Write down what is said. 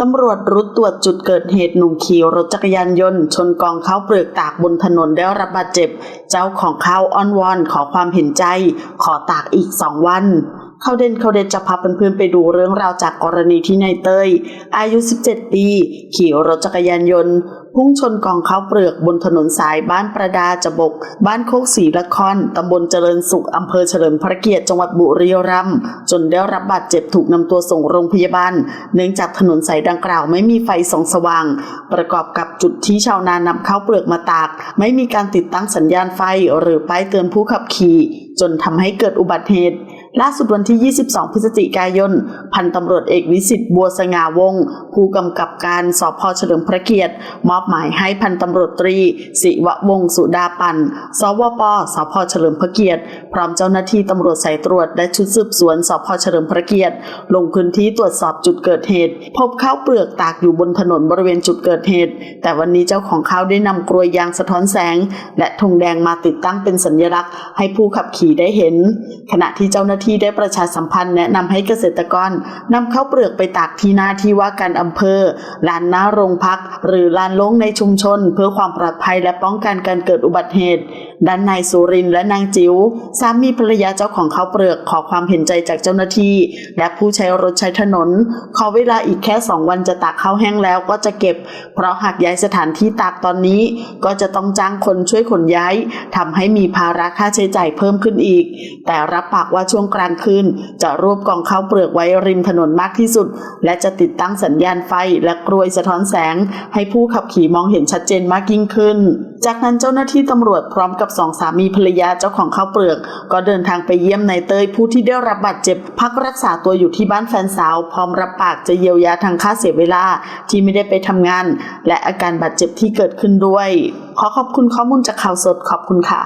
ตำรวจรุดตรวจจุดเกิดเหตุหนุ่มขี่รถจักรยานยนต์ ชนกองข้าวเปลือกตากบนถนนได้รับบาดเจ็บ เจ้าของข้าวอ้อนวอนขอความเห็นใจ ขอตากอีกสองวัน เขาเด่นเขาเด่นจะพาเพื่อนๆไปดูเรื่องราวจากกรณีที่นายเต้ย อายุ 17 ปี ขี่รถจักรยานยนต์พุ่งชนกองข้าวเปลือกบนถนนสายบ้านประดาจบก บ้านโคกศรีละครตำบลเจริญสุขอำเภอเฉลิมพระเกียรติจังหวัดบุรีรัมย์จนได้รับบาดเจ็บถูกนำตัวส่งโรงพยาบาล เนื่องจากถนนสายดังกล่าวไม่มีไฟส่องสว่าง ประกอบกับจุดที่ชาวนานำข้าวเปลือกมาตาก ไม่มีการติดตั้งสัญญาณไฟหรือป้ายเตือนผู้ขับขี่ จนทำให้เกิดอุบัติเหตุ ล่าสุดวันที่ 22 พฤศจิกายน พันตำรวจเอกวิสิตบัวสง่าวง ผู้กำกับการสพเฉลิมพระเกียรติ มอบหมายให้พันตำรวจตรี สิวะวงศ์สุดาปัน สวป สพเฉลิมพระเกียรติ พร้อมเจ้าหน้าที่ตำรวจสายตรวจและชุดสืบสวนสพเฉลิมพระเกียรติ ลงพื้นที่ตรวจสอบจุดเกิดเหตุ พบข้าวเปลือกตากอยู่บนถนนบริเวณจุดเกิดเหตุ แต่วันนี้เจ้าของข้าวได้นำกลวยยางสะท้อนแสง และธงแดงมาติดตั้งเป็นสัญลักษณ์ ให้ผู้ขับขี่ได้เห็น ขณะที่เจ้าหน้าที่ที่ได้ประชาสัมพันธ์แนะนำให้เกษตรกรนำข้าวเปลือกไปตากที่หน้าที่ว่าการอำเภอลานหน้าโรงพัก หรือลานโล่งในชุมชน เพื่อความปลอดภัยและป้องกันการเกิดอุบัติเหตุด้านนายสุรินและนางจิ๋วสามีภรรยาเจ้าของข้าวเปลือกขอความเห็นใจจากเจ้าหน้าที่ และผู้ใช้รถใช้ถนน ขอเวลาอีกแค่สองวันจะตากข้าวแห้งแล้วก็จะเก็บ เพราะหากย้ายสถานที่ตากตอนนี้ ก็จะต้องจ้างคนช่วยขนย้ายทำให้มีภาระค่าใช้จ่ายเพิ่มขึ้นอีก แต่รับปากว่าช่วงกลางคืนจะรวบกองข้าวเปลือกไว้ริมถนนมากที่สุด และจะติดตั้งสัญญาณไฟและกรวยสะท้อนแสง ให้ผู้ขับขี่มองเห็นชัดเจนมากยิ่งขึ้น จากนั้นเจ้าหน้าที่ตำรวจพร้อมกับสองสามีภรรยาเจ้าของข้าวเปลือก ก็เดินทางไปเยี่ยมนายเตยผู้ที่ได้รับบาดเจ็บ พักรักษาตัวอยู่ที่บ้านแฟนสาว พร้อมรับปากจะเยียวยาทางค่าเสียเวลาที่ไม่ได้ไปทำงาน และอาการบาดเจ็บที่เกิดขึ้นด้วย ขอขอบคุณข้อมูลจากข่าวสดขอบคุณค่ะ